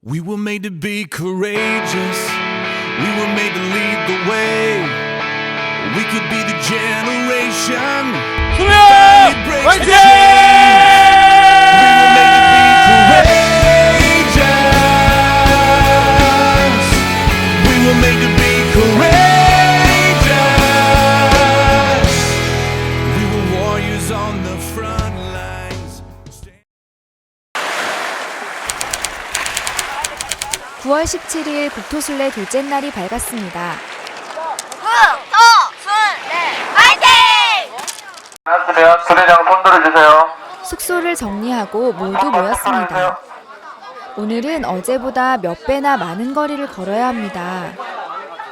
We were made to be courageous. We were made to lead the way. We could be the generation. Clear! Right there! We were made to be courageous. We were made to be courageous. 9월 17일 국토술래 둘째 날이 밝았습니다. 국토순례! 반갑으면 수대장 손 들어주세요. 숙소를 정리하고 모두 모였습니다. 오늘은 어제보다 몇 배나 많은 거리를 걸어야 합니다.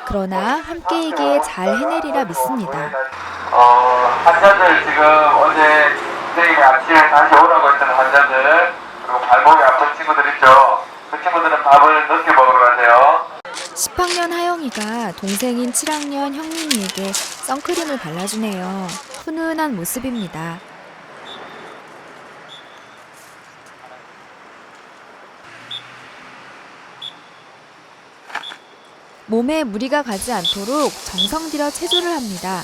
그러나 함께이기에 잘 해내리라 믿습니다. 어, 환자들 지금 어제 내일 아침에 다시 오라고 했던 환자들 그리고 발목이 아픈 친구들 있죠. 그 친구들은 밥을 늦게 먹으러 가세요. 10학년 하영이가 동생인 7학년 형민이에게 선크림을 발라주네요. 훈훈한 모습입니다. 몸에 무리가 가지 않도록 정성 들여 체조를 합니다.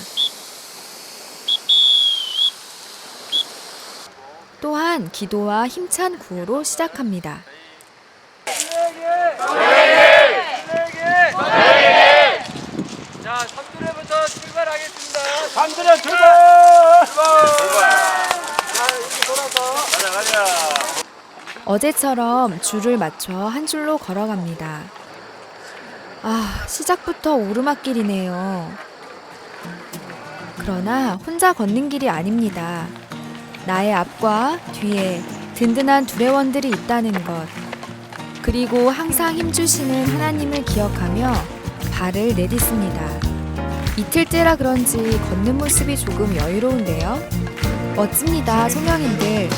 또한 기도와 힘찬 구호로 시작합니다. 자 3주례부터 3주례 출발 어제처럼 줄을 맞춰 한 줄로 걸어갑니다. 아, 시작부터 오르막길이네요. 그러나 혼자 걷는 길이 아닙니다. 나의 앞과 뒤에 든든한 두레원들이 있다는 것. 그리고 항상 힘주시는 하나님을 기억하며 발을 내딛습니다. 이틀째라 그런지 걷는 모습이 조금 여유로운데요. 멋집니다, 소명인들.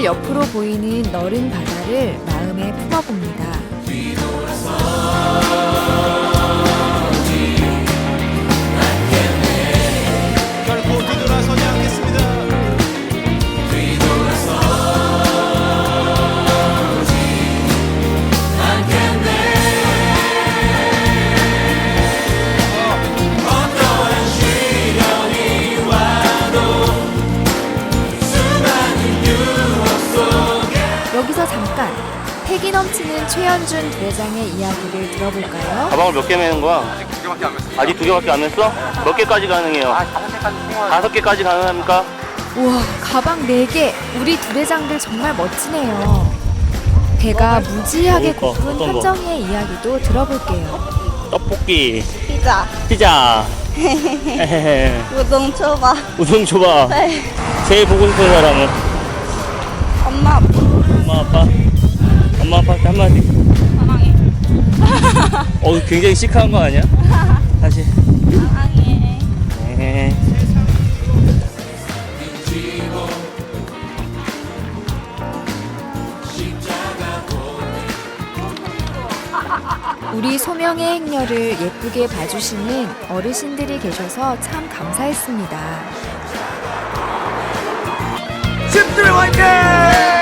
길 옆으로 보이는 너른 바다를 마음에 품어봅니다. 최현준 부회장의 이야기를 들어볼까요? 가방을 몇 개 매는 거야? 아직 두 개밖에 안 맸어? 몇 개까지 가능해요? 다섯 개까지 가능합니까? 우와 가방 4개 우리 두대장들 정말 멋지네요. 배가 무지하게 먹을 거, 고픈 어떤 거? 현정이의 이야기도 들어볼게요. 떡볶이, 피자 피자, 에헤헤. 우동 초밥 우동 초밥. 네. 제일 보고 싶은 사람은 엄마 아빠 엄마 아빠. 엄마 아빠한테 한마디. 사랑해 어 굉장히 시크한 거 아니야? 다시. 사랑해 에헤. 우리 소명의 행렬을 예쁘게 봐주시는 어르신들이 계셔서 참 감사했습니다. 10주례 화이팅!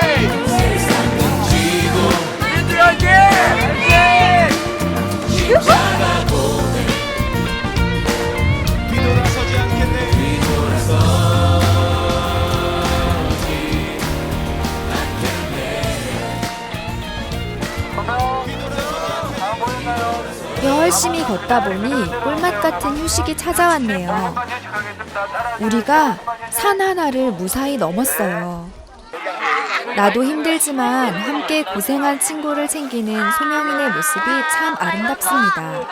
열심히 걷다 보니 꿀맛 같은 휴식이 찾아왔네요. 우리가 산 하나를 무사히 넘었어요. 나도 힘들지만 함께 고생한 친구를 챙기는 소명인의 모습이 참 아름답습니다.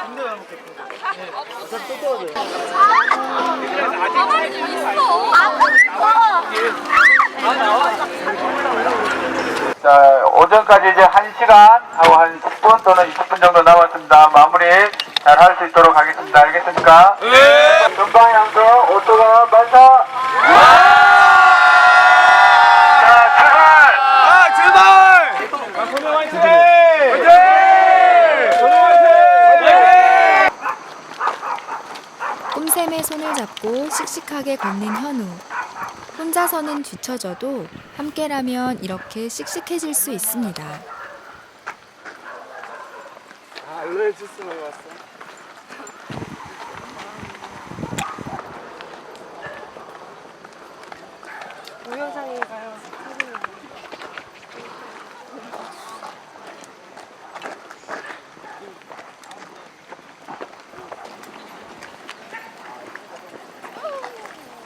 자, 오전까지 이제 1시간 하고 한 10분 또는 20분 정도 남았습니다. 마무리 잘 할 수 있도록 하겠습니다. 알겠습니까? 네. 금방향도 오토가 발사! 자, 출발! 아, 제발! 소명 화이팅! 화이팅! 소명 화이팅! 꿈샘의 잡고 씩씩하게 걷는 현우. 혼자서는 뒤처져도 함께라면 이렇게 씩씩해질 수 있습니다.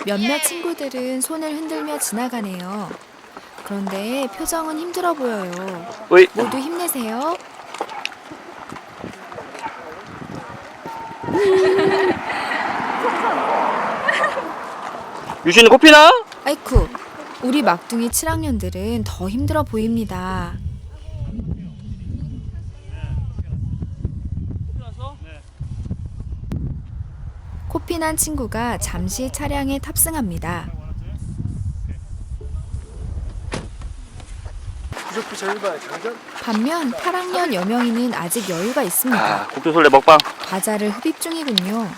몇몇 친구들은 손을 흔들며 지나가네요. 그런데 표정은 힘들어 보여요. 어이. 모두 힘내세요. 유신이 코피나? 아이쿠, 우리 막둥이 7학년들은 더 힘들어 보입니다. 코피난 친구가 잠시 차량에 탑승합니다. 반면 8학년 여명이는 아직 여유가 있습니다. 아, 국도솔레 먹방. 과자를 흡입 중이군요.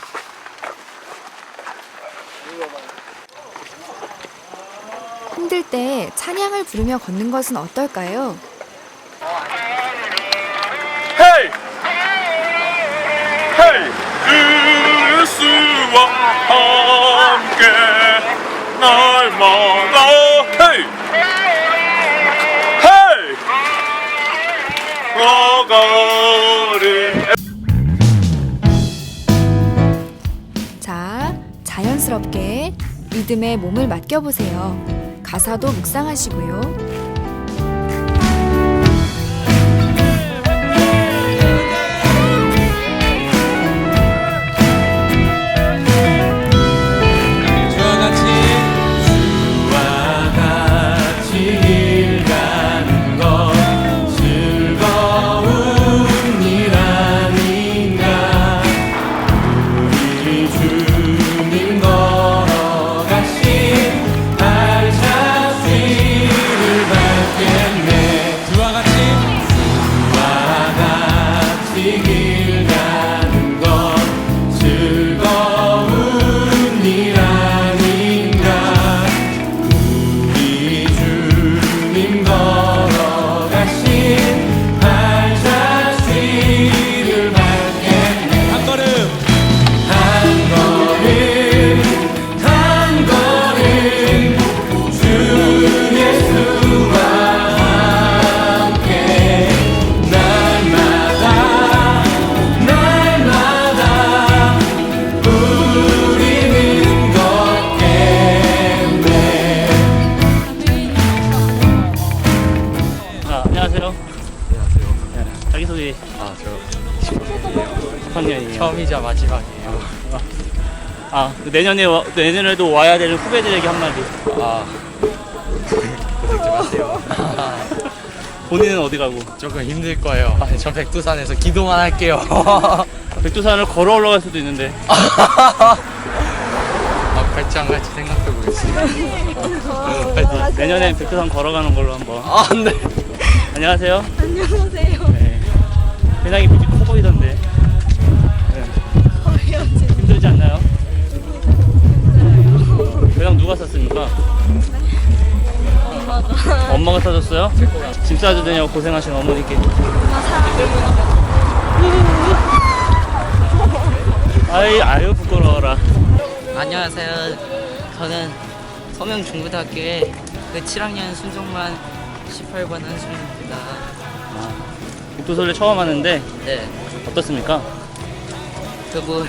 힘들 때 찬양을 부르며 걷는 것은 어떨까요? 헤이! 헤이! 그 예수와 함께 날마다 헤이! 헤이! 자, 자연스럽게 리듬에 몸을 맡겨보세요. 가사도 묵상하시고요. 내년에 와, 내년에도 와야 되는 후배들에게 한마디. 아, 고생 좀 하세요. 본인은 어디 가고? 조금 힘들 거예요. 아, 전 백두산에서 기도만 할게요. 백두산을 걸어 올라갈 수도 있는데. 아, 갈지 안 갈지 생각하고 있어요. 내년에 백두산 걸어가는 걸로 한번. 아, 네. 안녕하세요. 안녕하세요. 네. 회장이 빛이 커 보이던데. 회장 누가 샀습니까? 엄마가. 엄마가 사줬어요? 짐 싸도 되냐고 고생하신 어머니께. 아이, 아유, 부끄러워라. 안녕하세요. 저는 서명 중고등학교의 그 7학년 순정만 18번 한승입니다. 국도설레 처음 하는데 네. 어떻습니까? 그분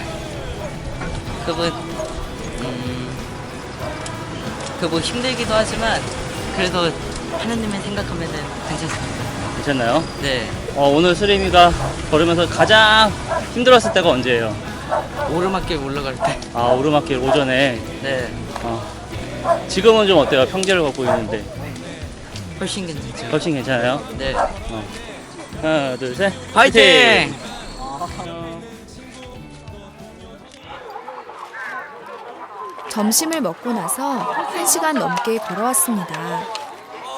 그분 음, 그 뭐 힘들기도 하지만 그래도 하나님을 생각하면은 괜찮습니다. 괜찮나요? 네 어, 오늘 수림이가 걸으면서 가장 힘들었을 때가 언제예요? 오르막길 올라갈 때. 아, 오르막길 오전에. 네 어. 지금은 좀 어때요? 평지를 걷고 있는데. 훨씬 괜찮죠. 훨씬 괜찮아요? 네 하나, 둘, 셋. 파이팅! 점심을 먹고 나서 1시간 넘게 걸어왔습니다.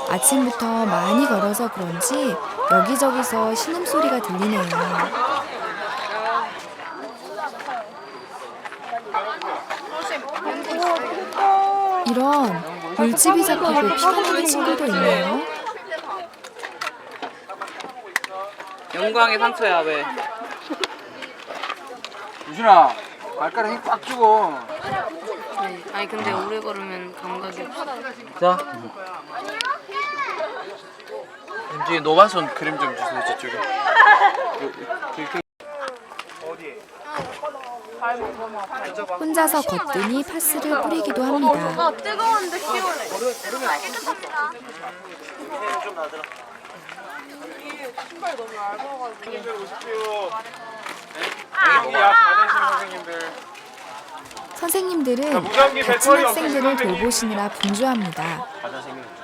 아침부터 많이 걸어서 그런지 여기저기서 신음소리가 들리네요. 이런 물집이 잡히고 피가 나는 친구도 있네요. 영광의 상처야 왜? 유준아 발가락 힘 꽉 주고 네. 아니 근데 오래 걸으면 감각이 없어. 자. 윤지 노바손 크림 좀 주세요 저쪽에. 혼자서 걷더니 파스를 뿌리기도 합니다. 뜨거운데 시원해. 선생님들 은 다친 학생들을 돌보시느라 분주합니다.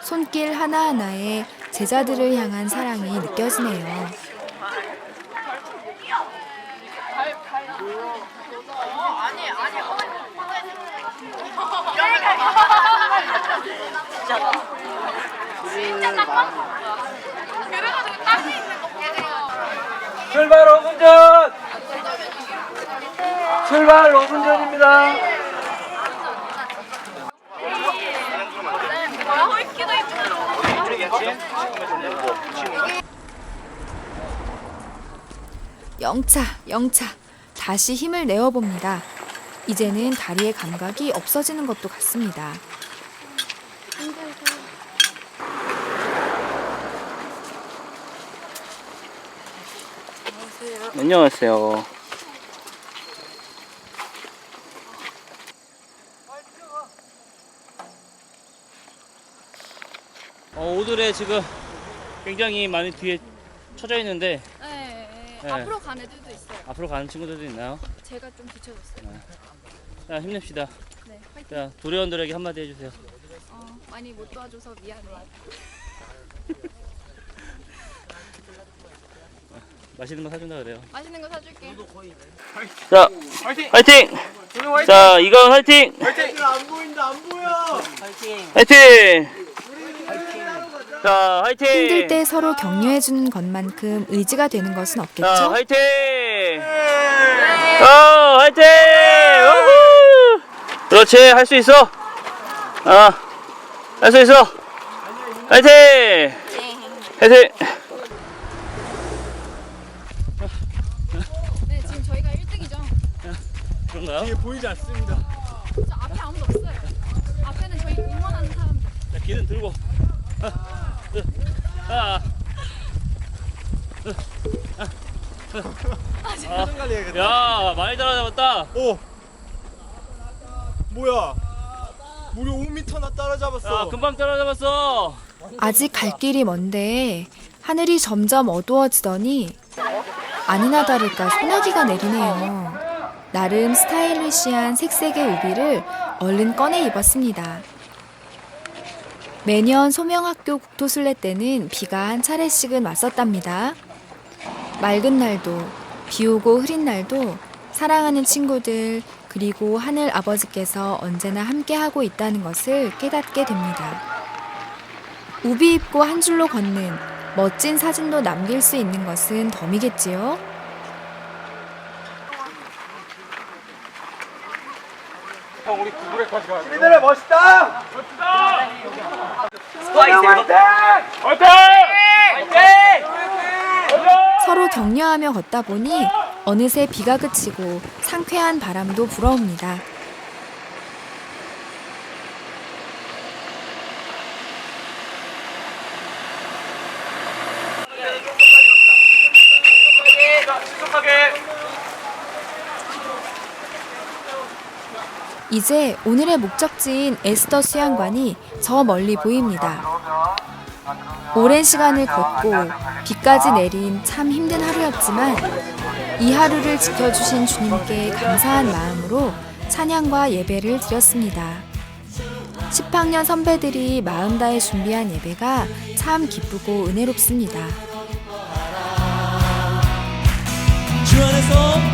손길 하나하나에 제자들을 향한 사랑이 느껴지네요. 출발 5분 전 출발 5분 전입니다 영차, 영차. 다시 힘을 내어봅니다. 이제는 다리의 감각이 없어지는 것도 같습니다. 안녕하세요. 어, 오늘에 지금 굉장히 많이 뒤에 쳐져 있는데 네, 네. 앞으로 간 애들도 있어요. 앞으로 가는 친구들도 있나요? 제가 좀 뒤쳐졌어요. 자, 힘냅시다. 네, 화이팅. 자, 도련들에게 한마디 해주세요. 어, 많이 못 도와줘서 미안해. 맛있는 거 사준다 그래요. 맛있는 거 사줄게. 자, 화이팅! 자, 이건 화이팅! 화이팅! 자, 화이팅! 힘들 때 서로 격려해주는 것만큼 의지가 되는 것은 자, 없겠죠? 화이팅! 어, 화이팅! 우후! 그렇지, 할 수 있어. 아, 할 수 있어. 화이팅! 화이팅! 네, 지금 저희가 1등이죠. 그런가요? 보이지 않습니다 저 앞에 아무도 없어요. 앞에는 저희 응원하는 사람들. 자, 길은 들고. 아, 아. 야, 많이 따라잡았다. 오 뭐야 무려 5m나 따라잡았어 야, 금방 따라잡았어. 아직 갈 길이 먼데 하늘이 점점 어두워지더니 아니나 다를까 소나기가 내리네요. 나름 스타일리시한 색색의 우비를 얼른 꺼내 입었습니다. 매년 소명학교 국토순례 때는 비가 한 차례씩은 왔었답니다. 맑은 날도 비 오고 흐린 날도 사랑하는 친구들 그리고 하늘 아버지께서 언제나 함께하고 있다는 것을 깨닫게 됩니다. 우비 입고 한 줄로 걷는 멋진 사진도 남길 수 있는 것은 덤이겠지요? 우리들의 멋있다! 서로 격려하며 걷다 보니 어느새 비가 그치고 상쾌한 바람도 불어옵니다. 이제 오늘의 목적지인 에스더 수양관이 저 멀리 보입니다. 오랜 시간을 걷고 비까지 내린 참 힘든 하루였지만 이 하루를 지켜주신 주님께 감사한 마음으로 찬양과 예배를 드렸습니다. 10학년 선배들이 마음 다해 준비한 예배가 참 기쁘고 은혜롭습니다. 주 안에서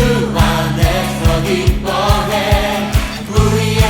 주 안에서 기뻐해 우리의